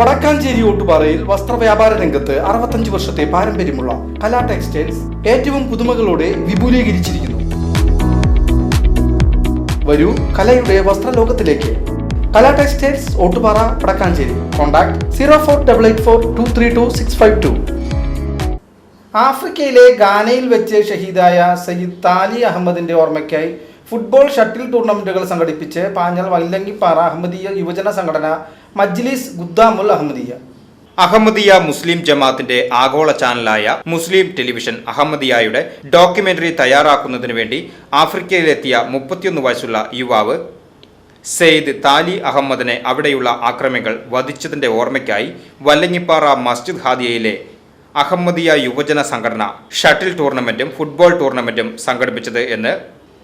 വടക്കാഞ്ചേരി ഓട്ടുപാറയിൽ വസ്ത്രവ്യാപാര രംഗത്ത് അറുപത്തഞ്ച് വർഷത്തെ പാരമ്പര്യമുള്ള കലാ ടെക്സ്റ്റൈൽസ് ഏറ്റവും പുതുമകളോടെ വിപുലീകരിച്ചിരിക്കുന്നു. വരൂ കലയുടെ വസ്ത്രലോകത്തിലേക്ക്. Kala textiles Ottupara Vadakkanchery. Contact zero four double eight four two three two six five two. ആഫ്രിക്കയിലെ ഗാനയിൽ വെച്ച് ഷഹീദായ സയ്യിദ് താലി അഹമ്മദിന്റെ ഓർമ്മയ്ക്കായി ഫുട്ബോൾ ഷട്ടിൽ ടൂർണമെന്റുകൾ സംഘടിപ്പിച്ച് പാഞ്ഞൽ വല്ലങ്ങിപ്പാറ അഹമ്മദീയ യുവജന സംഘടന മജ്ലിസ് ഗുദ്ദാമുൽ അഹമ്മദിയ അഹമ്മദിയ മുസ്ലിം ജമാഅത്തിന്റെ ആഗോള ചാനലായ മുസ്ലിം ടെലിവിഷൻ അഹമ്മദിയായുടെ ഡോക്യുമെന്ററി തയ്യാറാക്കുന്നതിനു വേണ്ടി ആഫ്രിക്കയിലെത്തിയ മുപ്പത്തിയൊന്ന് വയസ്സുള്ള യുവാവ് സെയ്ദ് താലി അഹമ്മദിനെ അവിടെയുള്ള ആക്രമികൾ വധിച്ചതിന്റെ ഓർമ്മയ്ക്കായി വല്ലങ്ങിപ്പാറ മസ്ജിദ് ഹാദിയയിലെ അഹമ്മദിയ യുവജന സംഘടന ഷട്ടിൽ ടൂർണമെന്റും ഫുട്ബോൾ ടൂർണമെന്റും സംഘടിപ്പിച്ചത് എന്ന്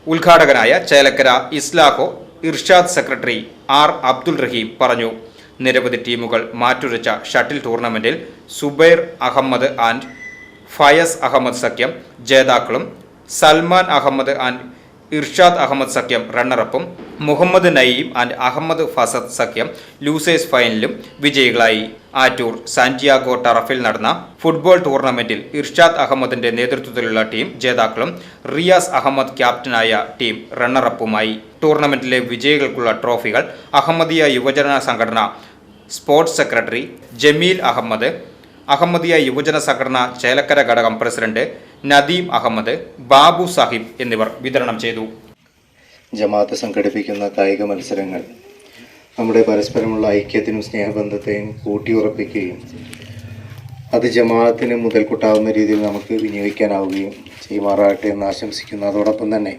ഉദ്ഘാടകനായ ചേലക്കര ഇസ്ലാഹോ ഇർഷാദ് സെക്രട്ടറി ആർ അബ്ദുൽ റഹീം പറഞ്ഞു. നിരവധി ടീമുകൾ മാറ്റുരച്ച ഷട്ടിൽ ടൂർണമെന്റിൽ സുബൈർ അഹമ്മദ് ആൻഡ് ഫയസ് അഹമ്മദ് സഖ്യം ജേതാക്കളും സൽമാൻ അഹമ്മദ് ആൻഡ് ഇർഷാദ് അഹമ്മദ് സഖ്യം റണ്ണറപ്പും മുഹമ്മദ് നയീം ആൻഡ് അഹമ്മദ് ഫസദ് സഖ്യം ലൂസേഴ്സ് ഫൈനലിലും വിജയികളായി. ആറ്റൂർ സാന്റിയാഗോ ടറഫിൽ നടന്ന ഫുട്ബോൾ ടൂർണമെന്റിൽ ഇർഷാദ് അഹമ്മദിന്റെ നേതൃത്വത്തിലുള്ള ടീം ജേതാക്കളും റിയാസ് അഹമ്മദ് ക്യാപ്റ്റനായ ടീം റണ്ണറപ്പുമായി ടൂർണമെന്റിലെ വിജയികൾക്കുള്ള ട്രോഫികൾ അഹമ്മദിയ യുവജന സംഘടന സ്പോർട്സ് സെക്രട്ടറി ജമീൽ അഹമ്മദ് അഹമ്മദിയ യുവജന സംഘടന ചേലക്കര ഘടകം പ്രസിഡന്റ് നദീം അഹമ്മദ് ബാബു സാഹിബ് എന്നിവർ വിതരണം ചെയ്തു. ജമാഅത്ത് സംഘടിപ്പിക്കുന്ന കായിക മത്സരങ്ങൾ നമ്മുടെ പരസ്പരമുള്ള ഐക്യത്തിനും സ്നേഹബന്ധത്തെയും കൂട്ടിയുറപ്പിക്കുകയും അത് ജമാഅത്തിന് മുതൽക്കൂട്ടാവുന്ന രീതിയിൽ നമുക്ക് വിനിയോഗിക്കാനാവുകയും ചെയ്യുമാറാകട്ടെ എന്ന് ആശംസിക്കുന്നു. അതോടൊപ്പം തന്നെ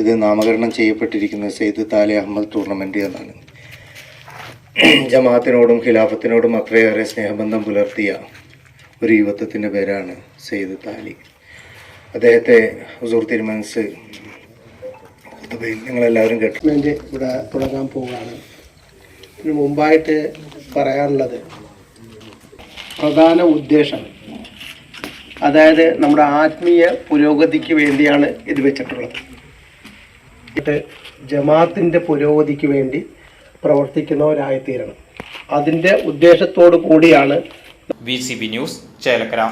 ഇത് നാമകരണം ചെയ്യപ്പെട്ടിരിക്കുന്ന സെയ്ദ് താലി അഹമ്മദ് ടൂർണമെന്റ് എന്നാണ്. ജമാഅത്തിനോടും ഖിലാഫത്തിനോടും അത്രയേറെ സ്നേഹബന്ധം പുലർത്തിയ ഒരു യുവത്വത്തിന്റെ പേരാണ് സെയ്ദ് താലി. അദ്ദേഹത്തെ ഹുസൂർ ഖുതുബയിൽ നിങ്ങളെല്ലാവരും കേട്ടു. ഇവിടെ തുടങ്ങാൻ പോവുകയാണ്. ഇതിനു മുമ്പായിട്ട് പറയാനുള്ളത് പ്രധാന ഉദ്ദേശം അതായത് നമ്മുടെ ആത്മീയ പുരോഗതിക്ക് വേണ്ടിയാണ് ഇത് വെച്ചിട്ടുള്ളത്. ഇത് ജമാഅത്തിന്റെ പുരോഗതിക്ക് വേണ്ടി പ്രവർത്തിക്കുന്നവരായിത്തീരണം. അതിന്റെ ഉദ്ദേശത്തോടു കൂടിയാണ് V C B news Chelakkara.